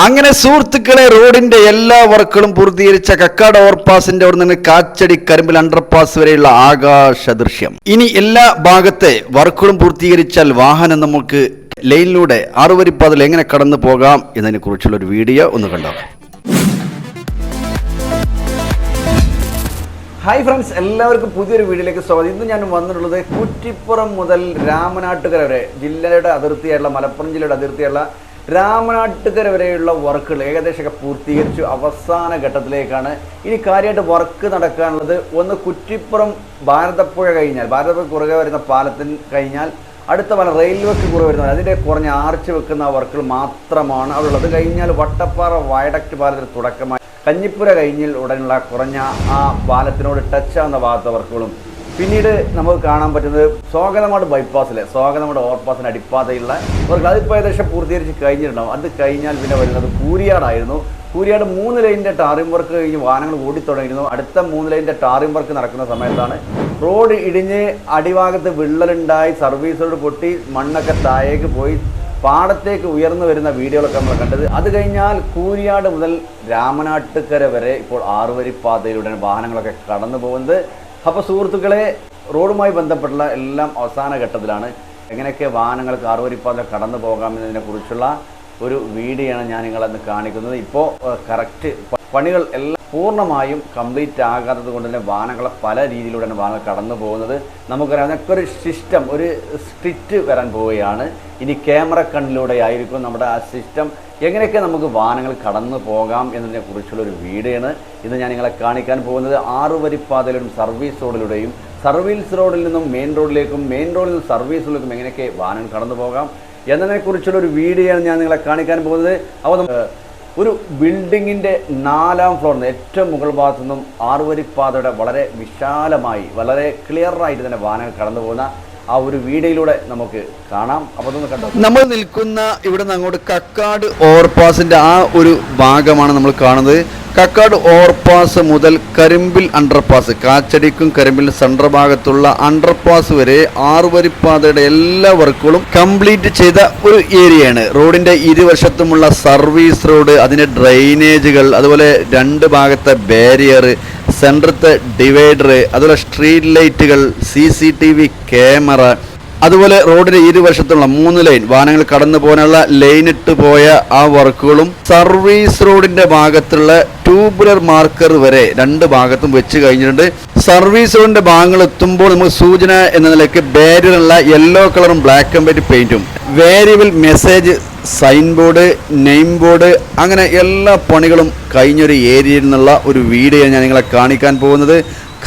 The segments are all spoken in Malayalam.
അങ്ങനെ സുഹൃത്തുക്കളെ റോഡിന്റെ എല്ലാ വർക്കുകളും പൂർത്തീകരിച്ച കക്കാട് ഓവർപാസിന്റെ അവിടെ നിന്ന് കാച്ചടി കരിമ്പിൽ അണ്ടർപാസ് വരെയുള്ള ആകാശ ദൃശ്യം ഇനി എല്ലാ ഭാഗത്തെ വർക്കുകളും പൂർത്തീകരിച്ചാൽ വാഹനം നമുക്ക് ലൈനിലൂടെ ആറുവരിപ്പാതിൽ എങ്ങനെ കടന്നു പോകാം എന്നതിനെ കുറിച്ചുള്ള ഒരു വീഡിയോ ഒന്ന് കണ്ടോ? ഹായ് ഫ്രണ്ട്സ് എല്ലാവർക്കും പുതിയൊരു വീഡിയോയിലേക്ക് സ്വാഗതം. ഇന്ന് ഞാൻ വന്നിട്ടുള്ളത് കുറ്റിപ്പുറം മുതൽ രാമനാട്ടുകര വരെ ജില്ലയുടെ അതിർത്തിയായുള്ള മലപ്പുറം ജില്ലയുടെ അതിർത്തിയുള്ള രാമനാട്ടുകര വരെയുള്ള വർക്കുകൾ ഏകദേശമൊക്കെ പൂർത്തീകരിച്ചു. അവസാന ഘട്ടത്തിലേക്കാണ് ഇനി കാര്യമായിട്ട് വർക്ക് നടക്കാനുള്ളത്. ഒന്ന് കുറ്റിപ്പുറം ഭാരതപ്പുഴ കഴിഞ്ഞാൽ ഭാരതപ്പുഴ കുറുകെ വരുന്ന പാലത്തിന് കഴിഞ്ഞാൽ അടുത്ത പല റെയിൽവേക്ക് കുറവ് വരുന്നത് അതിന്റെ കുറഞ്ഞ ആർച്ച് വെക്കുന്ന വർക്കുകൾ മാത്രമാണ് അവിടെ ഉള്ളത് കഴിഞ്ഞാൽ വട്ടപ്പാറ വയഡക്റ്റ് പാലത്തിന് തുടക്കമായി. കഞ്ഞിപ്പുര കഴിഞ്ഞാൽ ഉടനുള്ള കുറഞ്ഞ ആ പാലത്തിനോട് ടച്ച് ആവുന്ന ഭാഗത്തെ വർക്കുകളും പിന്നീട് നമുക്ക് കാണാൻ പറ്റുന്നത് സ്വാഗതമാട് ബൈപ്പാസിലെ സ്വാഗതമാട് ഓവർപാസിന് അടിപ്പാതയുള്ള അവർക്ക് അതിപ്പോൾ ഏകദേശം പൂർത്തീകരിച്ച് കഴിഞ്ഞിട്ടുണ്ടാവും. അത് കഴിഞ്ഞാൽ പിന്നെ വരുന്നത് കൂരിയാടായിരുന്നു. കൂരിയാട് മൂന്ന് ലൈനിന്റെ ടാറിംഗ് വർക്ക് കഴിഞ്ഞ് വാഹനങ്ങൾ ഓടിത്തുടങ്ങിയിരുന്നു. അടുത്ത മൂന്ന് ലൈനിന്റെ ടാറിംഗ് വർക്ക് നടക്കുന്ന സമയത്താണ് റോഡ് ഇടിഞ്ഞ് അടിഭാഗത്ത് വിള്ളലുണ്ടായി സർവീസോട് പൊട്ടി മണ്ണൊക്കെ താഴേക്ക് പോയി പാടത്തേക്ക് ഉയർന്നു വരുന്ന വീഡിയോകളൊക്കെ നമ്മൾ കണ്ടത്. അത് കഴിഞ്ഞാൽ കൂരിയാട് മുതൽ രാമനാട്ടുകര വരെ ഇപ്പോൾ ആറുവരിപ്പാതയിലൂടെയാണ് പാതയിലൂടെ വാഹനങ്ങളൊക്കെ കടന്നു പോകുന്നത് അപ്പോൾ സുഹൃത്തുക്കളെ റോഡുമായി ബന്ധപ്പെട്ടുള്ള എല്ലാം അവസാന ഘട്ടത്തിലാണ്. എങ്ങനെയൊക്കെ വാഹനങ്ങൾ ആറുവരിപ്പാത കടന്നു പോകാമെന്നതിനെ കുറിച്ചുള്ള ഒരു വീഡിയോയാണ് ഞാൻ നിങ്ങളെന്ന് കാണിക്കുന്നത്. ഇപ്പോൾ കറക്റ്റ് പണികൾ എല്ലാം പൂർണമായും കംപ്ലീറ്റ് ആകാത്തത് കൊണ്ട് തന്നെ വാനകളെ പല രീതിയിലൂടെയാണ് വാനകൾ കടന്നു പോകുന്നത്. നമുക്കറിയാം അതൊക്കെ ഒരു സിസ്റ്റം ഒരു സ്ട്രിറ്റ് വരാൻ പോവുകയാണ്. ഇനി ക്യാമറ കണ്ണിലൂടെ ആയിരിക്കും നമ്മുടെ ആ സിസ്റ്റം എങ്ങനെയൊക്കെ നമുക്ക് വാഹനങ്ങൾ കടന്നു പോകാം എന്നതിനെ കുറിച്ചുള്ള ഒരു വീഡിയോ ആണ് ഇത് ഞാൻ നിങ്ങളെ കാണിക്കാൻ പോകുന്നത്. ആറു വരിപ്പാതയിലും സർവീസ് റോഡിലൂടെയും സർവീസ് റോഡിൽ നിന്നും മെയിൻ റോഡിലേക്കും മെയിൻ റോഡിൽ നിന്നും സർവീസ് റോഡിലേക്കും എങ്ങനെയൊക്കെ വാഹനങ്ങൾ കടന്നു പോകാം എന്നതിനെക്കുറിച്ചുള്ള ഒരു വീഡിയോ ആണ് ഞാൻ നിങ്ങളെ കാണിക്കാൻ പോകുന്നത്. അപ്പോൾ ഒരു ബിൽഡിങ്ങിന്റെ നാലാം ഫ്ലോറിൽ നിന്ന് ഏറ്റവും മുകൾ ഭാഗത്തു നിന്നും ആറുവരിപ്പാതയുടെ വളരെ വിശാലമായി വളരെ ക്ലിയറായിട്ട് തന്നെ വാഹനങ്ങൾ കടന്നു പോകുന്ന ആ ഒരു വീഡിയോയിലൂടെ നമുക്ക് കാണാം. അപ്പോൾ കണ്ടോ? നമ്മൾ നിൽക്കുന്ന ഇവിടെ നിന്ന് അങ്ങോട്ട് കക്കാട് ഓവർപാസിന്റെ ആ ഒരു ഭാഗമാണ് നമ്മൾ കാണുന്നത്. കക്കാട് ഓവർപാസ് മുതൽ കരിമ്പിൽ അണ്ടർപാസ് കാച്ചടിക്കും കരിമ്പിൽ സെൻട്രൽ ഭാഗത്തുള്ള അണ്ടർപാസ് വരെ ആറുവരിപ്പാതയുടെ എല്ലാ വർക്കുകളും കംപ്ലീറ്റ് ചെയ്ത ഒരു ഏരിയയാണ്. റോഡിന്റെ ഇരുവശത്തുമുള്ള സർവീസ് റോഡ് അതിന്റെ ഡ്രെയിനേജുകൾ അതുപോലെ രണ്ട് ഭാഗത്തെ ബാരിയർ സെൻട്രത്തെ ഡിവൈഡർ അതുപോലെ സ്ട്രീറ്റ് ലൈറ്റുകൾ സി ക്യാമറ അതുപോലെ റോഡിന്റെ ഇരുവശത്തുള്ള മൂന്ന് ലൈൻ വാഹനങ്ങൾ കടന്നു പോകാനുള്ള ഇട്ട് പോയ ആ വർക്കുകളും സർവീസ് റോഡിന്റെ ഭാഗത്തുള്ള ട്യൂബുലർ മാർക്കർ വരെ രണ്ട് ഭാഗത്തും വെച്ച് കഴിഞ്ഞിട്ടുണ്ട്. സർവീസ് റോഡിന്റെ ഭാഗങ്ങൾ എത്തുമ്പോൾ നമുക്ക് സൂചന എന്ന നിലയ്ക്ക് ബാരിയറുള്ള യെല്ലോ കളറും black and white പെയിന്റും variable message sign board name board അങ്ങനെ എല്ലാ പണികളും കഴിഞ്ഞൊരു ഏരിയയിൽ നിന്നുള്ള ഒരു വീഡിയോ ഞാൻ നിങ്ങളെ കാണിക്കാൻ പോകുന്നത്.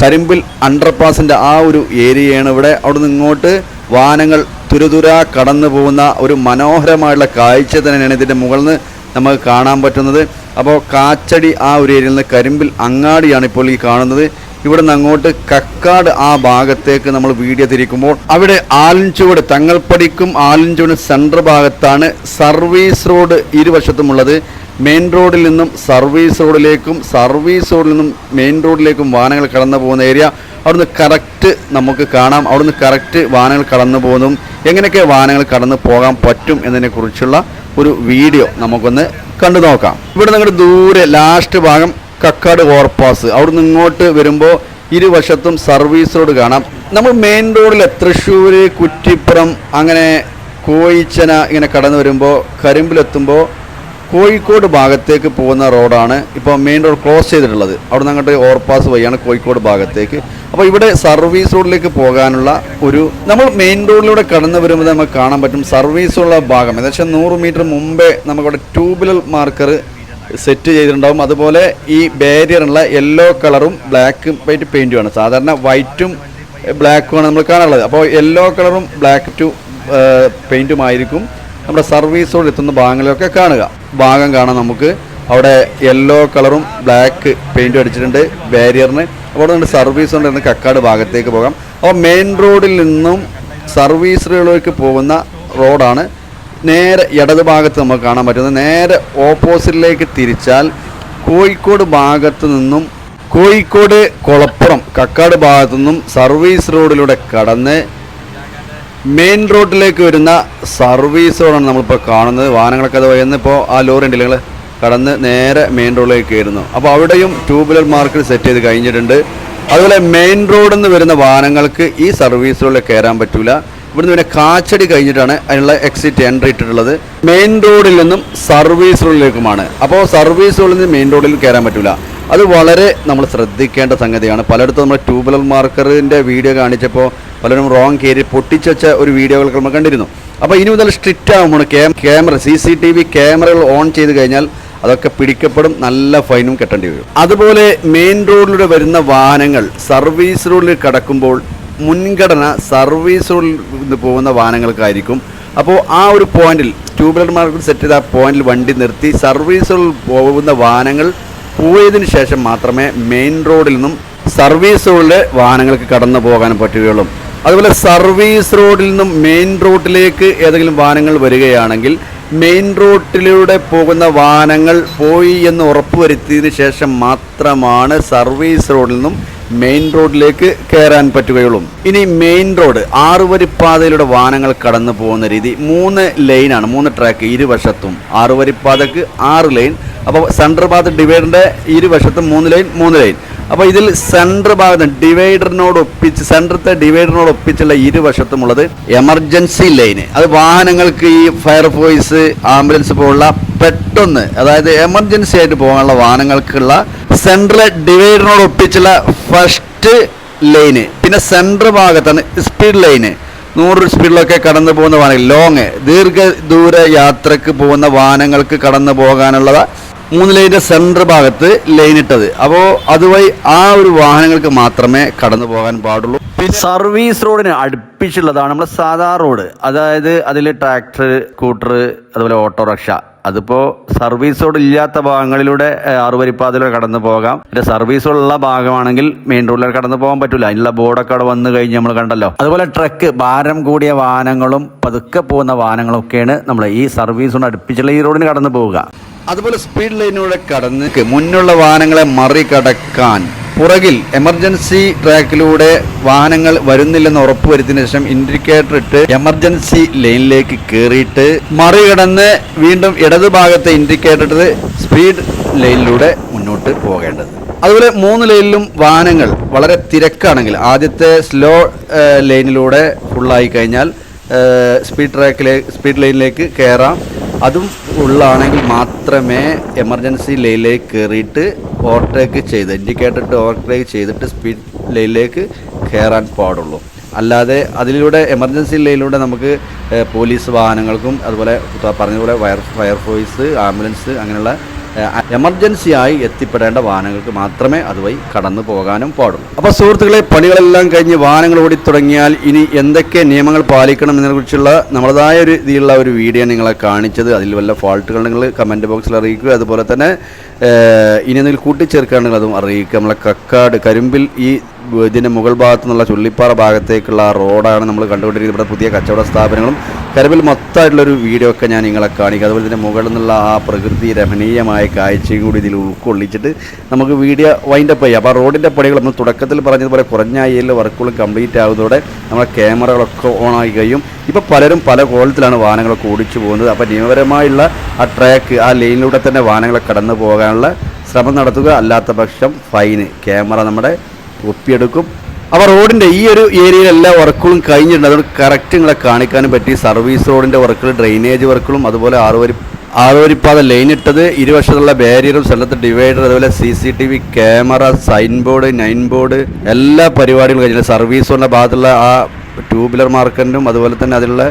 കരിമ്പിൽ അണ്ടർപാസിന്റെ ആ ഒരു ഏരിയയാണ് ഇവിടെ. അവിടെ നിന്ന് ഇങ്ങോട്ട് വാഹനങ്ങൾ തുരുതുര കടന്നു പോകുന്ന ഒരു മനോഹരമായുള്ള കാഴ്ച തന്നെയാണ് ഇതിന്റെ മുകളിൽ നിന്ന് നമുക്ക് കാണാൻ പറ്റുന്നത്. അപ്പോൾ കാച്ചടി ആ ഒരു ഏരിയയിൽ നിന്ന് കരിമ്പിൽ അങ്ങാടിയാണ് ഇപ്പോൾ ഈ കാണുന്നത്. ഇവിടെ നിന്ന് അങ്ങോട്ട് കക്കാട് ആ ഭാഗത്തേക്ക് നമ്മൾ വീഡിയോ തിരിക്കുമ്പോൾ അവിടെ ആലഞ്ചുവട് തങ്ങൾപ്പടിക്കും ആലഞ്ചുവട് സെൻട്രൽ ഭാഗത്താണ് സർവീസ് റോഡ് ഇരുവശത്തുമുള്ളത്. മെയിൻ റോഡിൽ നിന്നും സർവീസ് റോഡിലേക്കും സർവീസ് റോഡിൽ നിന്നും മെയിൻ റോഡിലേക്കും വാഹനങ്ങൾ കടന്നു പോകുന്ന ഏരിയ. അവിടുന്ന് കറക്റ്റ് നമുക്ക് കാണാം. അവിടുന്ന് കറക്റ്റ് വാഹനങ്ങൾ കടന്നു പോകുന്നതും എങ്ങനെയൊക്കെ വാഹനങ്ങൾ കടന്നു പോകാൻ പറ്റും എന്നതിനെക്കുറിച്ചുള്ള ഒരു വീഡിയോ നമുക്കൊന്ന് കണ്ടു നോക്കാം. ഇവിടെ നിങ്ങളുടെ ദൂരെ ലാസ്റ്റ് ഭാഗം കക്കാട് ഓവർപാസ് അവിടുന്ന് ഇങ്ങോട്ട് വരുമ്പോൾ ഇരുവശത്തും സർവീസ് റോഡ് കാണാം. നമ്മൾ മെയിൻ റോഡിൽ തൃശ്ശൂർ കുറ്റിപ്പുറം അങ്ങനെ കോയിച്ചന ഇങ്ങനെ കടന്നു വരുമ്പോൾ കരിമ്പിലെത്തുമ്പോൾ കോഴിക്കോട് ഭാഗത്തേക്ക് പോകുന്ന റോഡാണ് ഇപ്പോൾ മെയിൻ റോഡ് ക്ലോസ് ചെയ്തിട്ടുള്ളത്. അവിടെ അങ്ങോട്ട് ഓവർപാസ് വഴിയാണ് കോഴിക്കോട് ഭാഗത്തേക്ക്. അപ്പോൾ ഇവിടെ സർവീസ് റോഡിലേക്ക് പോകാനുള്ള ഒരു നമ്മൾ മെയിൻ റോഡിലൂടെ കടന്നു വരുമ്പോൾ നമുക്ക് കാണാൻ പറ്റും സർവീസ് ഉള്ള ഭാഗം. ഏകദേശം നൂറ് മീറ്റർ മുമ്പേ നമുക്കവിടെ ട്യൂബിലർ മാർക്കർ സെറ്റ് ചെയ്തിട്ടുണ്ടാവും. അതുപോലെ ഈ ബാരിയറുള്ള യെല്ലോ കളറും ബ്ലാക്ക് വൈറ്റ് പെയിന്റുമാണ് സാധാരണ വൈറ്റും ബ്ലാക്കുമാണ് നമ്മൾ കാണാനുള്ളത് അപ്പോൾ യെല്ലോ കളറും ബ്ലാക്ക് ടു പെയിന്റുമായിരിക്കും നമ്മുടെ സർവീസോട് എത്തുന്ന ഭാഗങ്ങളിലൊക്കെ കാണുക. ഭാഗം കാണാം നമുക്ക്. അവിടെ യെല്ലോ കളറും ബ്ലാക്ക് പെയിന്റും അടിച്ചിട്ടുണ്ട് ബാരിയറിന് അവിടെ നിന്ന് സർവീസ് ഉണ്ട് നിന്ന് കക്കാട് ഭാഗത്തേക്ക് പോകാം. അപ്പോൾ മെയിൻ റോഡിൽ നിന്നും സർവീസുകളിലേക്ക് പോകുന്ന റോഡാണ് നേരെ ഇടത് ഭാഗത്ത് നമുക്ക് കാണാൻ പറ്റുന്നത്. നേരെ ഓപ്പോസിറ്റിലേക്ക് തിരിച്ചാൽ കോഴിക്കോട് ഭാഗത്ത് നിന്നും കോഴിക്കോട് കുളപ്പുറം കക്കാട് ഭാഗത്തു നിന്നും സർവീസ് റോഡിലൂടെ കടന്ന് മെയിൻ റോഡിലേക്ക് വരുന്ന സർവീസ് റോഡാണ് നമ്മളിപ്പോൾ കാണുന്നത്. വാഹനങ്ങളൊക്കെ അത് വന്നിപ്പോൾ ആ ലോറി ഉണ്ടല്ലോ നിങ്ങൾ കടന്ന് നേരെ മെയിൻ റോഡിലേക്ക് കയറുന്നു. അപ്പോൾ അവിടെയും ട്യൂബുലർ മാർക്കറ്റ് സെറ്റ് ചെയ്ത് കഴിഞ്ഞിട്ടുണ്ട്. അതുപോലെ മെയിൻ റോഡിൽ നിന്ന് വരുന്ന വാഹനങ്ങൾക്ക് ഈ സർവീസ് റോഡിൽ കയറാൻ പറ്റില്ല ഇവിടുന്ന് പിന്നെ കാച്ചടി കഴിഞ്ഞിട്ടാണ് അതിനുള്ള എക്സിറ്റ് എൻട്രി ഇട്ടിട്ടുള്ളത്. മെയിൻ റോഡിൽ നിന്നും സർവീസ് റോഡിലേക്കുമാണ് അപ്പോൾ സർവീസ് റോഡിൽ നിന്ന് മെയിൻ റോഡിൽ കയറാൻ പറ്റൂല. അത് വളരെ നമ്മൾ ശ്രദ്ധിക്കേണ്ട സംഗതിയാണ്. പലയിടത്തും നമ്മൾ ട്യൂബുലർ മാർക്കറിന്റെ വീഡിയോ കാണിച്ചപ്പോൾ പലരും റോങ് കയറി പൊട്ടിച്ചുവെച്ച ഒരു വീഡിയോകൾ നമ്മൾ കണ്ടിരുന്നു. അപ്പോൾ ഇനി മുതൽ സ്ട്രിക്റ്റ് ആകുമ്പോൾ camera C C T V ക്യാമറകൾ ഓൺ ചെയ്ത് കഴിഞ്ഞാൽ അതൊക്കെ പിടിക്കപ്പെടും നല്ല ഫൈനും കെട്ടേണ്ടി വരും. അതുപോലെ മെയിൻ റോഡിലൂടെ വരുന്ന വാഹനങ്ങൾ സർവീസ് റോഡിൽ കടക്കുമ്പോൾ മുൻഗണന സർവീസ് റോഡിൽ നിന്ന് പോകുന്ന വാഹനങ്ങൾക്കായിരിക്കും. അപ്പോൾ ആ ഒരു പോയിന്റിൽ ട്യൂബുലർ മാർക്കറ്റ് സെറ്റ് ചെയ്ത ആ പോയിന്റിൽ വണ്ടി നിർത്തി സർവീസ് റോഡിൽ പോകുന്ന വാഹനങ്ങൾ പോയതിന് ശേഷം മാത്രമേ മെയിൻ റോഡിൽ നിന്നും സർവീസ് റോഡിലെ വാഹനങ്ങൾക്ക് കടന്നു പോകാൻ പറ്റുകയുള്ളൂ. അതുപോലെ സർവീസ് റോഡിൽ നിന്നും മെയിൻ റോഡിലേക്ക് ഏതെങ്കിലും വാഹനങ്ങൾ വരികയാണെങ്കിൽ മെയിൻ റോഡിലൂടെ പോകുന്ന വാഹനങ്ങൾ പോയി എന്ന് ഉറപ്പുവരുത്തിയതിനു ശേഷം മാത്രമാണ് സർവീസ് റോഡിൽ നിന്നും മെയിൻ റോഡിലേക്ക് കയറാൻ പറ്റുകയുള്ളൂ. ഇനി മെയിൻ റോഡ് ആറുവരിപ്പാതയിലൂടെ വാഹനങ്ങൾ കടന്നു പോകുന്ന രീതി മൂന്ന് ലൈനാണ് മൂന്ന് ട്രാക്ക് ഇരുവശത്തും. ആറുവരിപ്പാതക്ക് ആറ് ലൈൻ അപ്പോൾ സെൻട്രൽ ഭാഗത്ത് ഡിവൈഡറിന്റെ ഇരുവശത്തും മൂന്ന് ലൈൻ മൂന്ന് ലൈൻ അപ്പോൾ ഇതിൽ സെൻട്രൽ ഭാഗത്ത് ഡിവൈഡറിനോട് ഒപ്പിച്ച് സെൻട്രത്തെ ഡിവൈഡറിനോട് ഒപ്പിച്ചുള്ള ഇരുവശത്തുമുള്ളത് എമർജൻസി ലൈന് അത് വാഹനങ്ങൾക്ക് ഈ ഫയർഫോഴ്സ് ആംബുലൻസ് പോലുള്ള പെട്ടെന്ന് അതായത് എമർജൻസി ആയിട്ട് പോകാനുള്ള വാഹനങ്ങൾക്കുള്ള സെൻട്രൽ ഡിവൈഡറിനോട് ഒപ്പിച്ചുള്ള ഫസ്റ്റ് ലൈന് പിന്നെ സെൻട്രൽ ഭാഗത്താണ് സ്പീഡ് ലൈന് നൂറ് സ്പീഡിലൊക്കെ കടന്നു പോകുന്ന വാഹനങ്ങൾ. ലോങ് ദീർഘദൂര യാത്രയ്ക്ക് പോകുന്ന വാഹനങ്ങൾക്ക് കടന്നു പോകാനുള്ളത് മൂന്ന് ലൈന്റെ സെന്റർ ഭാഗത്ത് ലൈൻ ഇട്ടത്. അപ്പോൾ അതുവഴി ആ ഒരു വാഹനങ്ങൾക്ക് മാത്രമേ കടന്നു പോകാൻ പാടുള്ളൂ. സർവീസ് റോഡിന് അടുപ്പിച്ചുള്ളതാണ് നമ്മുടെ സാധാ റോഡ് അതായത് അതിൽ ട്രാക്ടർ സ്കൂട്ടർ അതുപോലെ ഓട്ടോറിക്ഷ അതിപ്പോ സർവീസ് റോഡ് ഇല്ലാത്ത ഭാഗങ്ങളിലൂടെ ആറുവരിപ്പാതയിലൂടെ കടന്നു പോകാം. പിന്നെ സർവീസ് ഉള്ള ഭാഗമാണെങ്കിൽ മെയിൻ റോഡിലൂടെ കടന്നു പോകാൻ പറ്റില്ല അതിനുള്ള ബോർഡൊക്കെ അവിടെ വന്നു കഴിഞ്ഞ് നമ്മൾ കണ്ടല്ലോ. അതുപോലെ ട്രക്ക് ഭാരം കൂടിയ വാഹനങ്ങളും പതുക്കെ പോകുന്ന വാഹനങ്ങളും ഒക്കെയാണ് നമ്മൾ ഈ സർവീസ് കൊണ്ട് അടുപ്പിച്ചുള്ള ഈ റോഡിന് കടന്നു പോവുക. അതുപോലെ സ്പീഡ് ലൈനിലൂടെ കടന്ന് മുന്നുള്ള വാഹനങ്ങളെ മറികടക്കാൻ പുറകിൽ എമർജൻസി ട്രാക്കിലൂടെ വാഹനങ്ങൾ വരുന്നില്ലെന്ന് ഉറപ്പുവരുത്തിയതിനു ശേഷം ഇൻഡിക്കേറ്റർ ഇട്ട് എമർജൻസി ലൈനിലേക്ക് കയറിയിട്ട് മറികടന്ന് വീണ്ടും ഇടതുഭാഗത്തെ ഇൻഡിക്കേറ്റർ ഇട്ട് സ്പീഡ് ലൈനിലൂടെ മുന്നോട്ട് പോകേണ്ടത്. അതുപോലെ മൂന്ന് ലൈനിലും വാഹനങ്ങൾ വളരെ തിരക്കാണെങ്കിൽ ആദ്യത്തെ സ്ലോ ലൈനിലൂടെ ഫുള്ളായി കഴിഞ്ഞാൽ സ്പീഡ് ട്രാക്കിലെ സ്പീഡ് ലൈനിലേക്ക് കയറാം അതും ഉള്ളാണെങ്കിൽ മാത്രമേ എമർജൻസി ലൈനിലേക്ക് കയറിയിട്ട് ഓവർടേക്ക് ചെയ്ത് ഇൻഡിക്കേറ്റർ ഓവർടേക്ക് ചെയ്തിട്ട് സ്പീഡ് ലൈനിലേക്ക് കയറാൻ പാടുള്ളൂ. അല്ലാതെ അതിലൂടെ എമർജൻസി ലൈനിലൂടെ നമുക്ക് പോലീസ് വാഹനങ്ങൾക്കും അതുപോലെ പറഞ്ഞതുപോലെ ഫയർ ഫയർഫോഴ്സ് ആംബുലൻസ് അങ്ങനെയുള്ള എമർജൻസി ആയി എത്തിപ്പെടേണ്ട വാഹനങ്ങൾക്ക് മാത്രമേ അതുവഴി കടന്നു പോകാനും പാടുള്ളൂ. അപ്പോൾ സുഹൃത്തുക്കളെ പണികളെല്ലാം കഴിഞ്ഞ് വാഹനങ്ങൾ ഓടി തുടങ്ങിയാൽ ഇനി എന്തൊക്കെ നിയമങ്ങൾ പാലിക്കണം എന്നതിനെക്കുറിച്ചുള്ള നമ്മളതായ ഒരു രീതിയിലുള്ള ഒരു വീഡിയോ നിങ്ങളെ കാണിച്ചത്. അതിൽ വല്ല ഫാൾട്ടുകൾ നിങ്ങൾ കമന്റ് ബോക്സിൽ അറിയിക്കുക. അതുപോലെ തന്നെ ഇനി എന്തെങ്കിലും കൂട്ടിച്ചേർക്കുകയാണെങ്കിൽ അതും അറിയിക്കുക. നമ്മളെ കക്കാട് കരിമ്പിൽ ഈ ഇതിന്റെ മുകൾ ഭാഗത്തു നിന്നുള്ള ചുള്ളിപ്പാറ ഭാഗത്തേക്കുള്ള റോഡാണ് നമ്മൾ കണ്ടുകൊണ്ടിരിക്കുന്നത്. ഇവിടെ പുതിയ കച്ചവട സ്ഥാപനങ്ങളും കരവിൽ മൊത്തമായിട്ടുള്ളൊരു വീഡിയോ ഒക്കെ ഞാൻ നിങ്ങളെ കാണിക്കുക അതുപോലെ തന്നെ മുകളിൽ നിന്നുള്ള ആ പ്രകൃതി രമണീയമായ കാഴ്ചയും കൂടി ഇതിൽ ഉൾക്കൊള്ളിച്ചിട്ട് നമുക്ക് വീഡിയോ വൈൻഡപ്പ് ചെയ്യാം. അപ്പോൾ റോഡിന്റെ പണികൾ നമ്മൾ തുടക്കത്തിൽ പറഞ്ഞതുപോലെ കുറഞ്ഞ അയ്യയിൽ വർക്കുകൾ കംപ്ലീറ്റ് ആകുന്നതോടെ നമ്മുടെ ക്യാമറകളൊക്കെ ഓൺ ആയി കഴിയും ഇപ്പോൾ പലരും പല കോളത്തിലാണ് വാഹനങ്ങളൊക്കെ ഓടിച്ചു പോകുന്നത്. അപ്പോൾ നിയമപരമായുള്ള ആ ട്രാക്ക് ആ ലൈനിലൂടെ തന്നെ വാഹനങ്ങളെ കടന്നു പോകാനുള്ള ശ്രമം നടത്തുക. അല്ലാത്ത പക്ഷം ഫൈന് ക്യാമറ നമ്മുടെ ഒപ്പിയെടുക്കും അപ്പോൾ റോഡിന്റെ ഈ ഒരു ഏരിയയിലെല്ലാ വർക്കുകളും കഴിഞ്ഞിട്ടുണ്ട്. അതുകൊണ്ട് കറക്റ്റ് നിങ്ങളെ കാണിക്കാനും പറ്റി. സർവീസ് റോഡിന്റെ വർക്കുകൾ ഡ്രെയിനേജ് വർക്കുകളും അതുപോലെ ആറുവരി ആറുവരിപ്പാത ലൈൻ ഇട്ടത് ഇരുവശത്തുള്ള ബാരിയറും സ്ഥലത്ത് ഡിവൈഡർ അതുപോലെ C C T V camera sign board name board എല്ലാ പരിപാടികളും കഴിഞ്ഞിട്ടുണ്ട്. സർവീസ് റോഡിന്റെ ഭാഗത്തുള്ള ആ ട്യൂബുലർ മാർക്കറ്റും അതുപോലെ തന്നെ അതിലുള്ള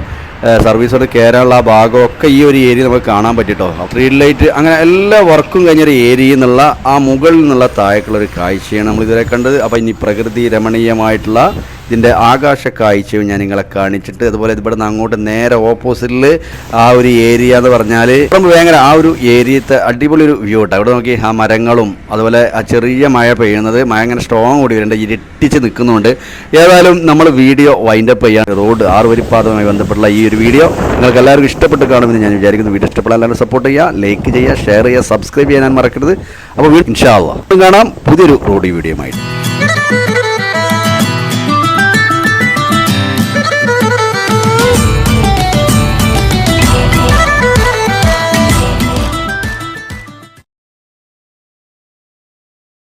സർവീസ് റോഡ് കയറാനുള്ള ആ ഭാഗമൊക്കെ ഈ ഒരു ഏരിയ നമുക്ക് കാണാൻ പറ്റിട്ടോ. സ്ട്രീറ്റ് ലൈറ്റ് അങ്ങനെ എല്ലാ വർക്കും കഴിഞ്ഞൊരു ഏരിയയിൽ നിന്നുള്ള ആ മുകളിൽ നിന്നുള്ള താഴേക്കുള്ള ഒരു കാഴ്ചയാണ് നമ്മൾ ഇതുവരെ കണ്ടത്. അപ്പോൾ ഇനി പ്രകൃതി രമണീയമായിട്ടുള്ള ഇതിന്റെ ആകാശ കാഴ്ചയും ഞാൻ നിങ്ങളെ കാണിച്ചിട്ട് അതുപോലെ ഇവിടെ നിന്ന് അങ്ങോട്ട് നേരെ ഓപ്പോസിറ്റിൽ ആ ഒരു ഏരിയ എന്ന് പറഞ്ഞാൽ ഭയങ്കര ആ ഒരു ഏരിയത്തെ അടിപൊളി ഒരു വ്യൂ കേട്ടോ. അവിടെ നോക്കി ആ മരങ്ങളും അതുപോലെ ആ ചെറിയ മഴ പെയ്യുന്നത് മഴ സ്ട്രോങ് കൂടി വരുന്നുണ്ട് ഇരട്ടിച്ച് നിൽക്കുന്നുണ്ട്. ഏതായാലും നമ്മൾ വീഡിയോ വൈൻഡപ്പ് ചെയ്യാൻ റോഡ് ആറ് ആറുവരിപ്പാതവുമായി ബന്ധപ്പെട്ടുള്ള ഈ ഒരു വീഡിയോ നിങ്ങൾക്ക് എല്ലാവർക്കും ഇഷ്ടപ്പെട്ട് കാണുമെന്ന് ഞാൻ വിചാരിക്കുന്നു. വീഡിയോ ഇഷ്ടപ്പെടാൻ സപ്പോർട്ട് ചെയ്യുക ലൈക്ക് ചെയ്യുക ഷെയർ ചെയ്യുക സബ്സ്ക്രൈബ് ചെയ്യാൻ മറക്കരുത്. അപ്പോൾ ഇൻഷാ അള്ളാഹ് കാണാം പുതിയൊരു റോഡ് വീഡിയോ ആയിട്ട്.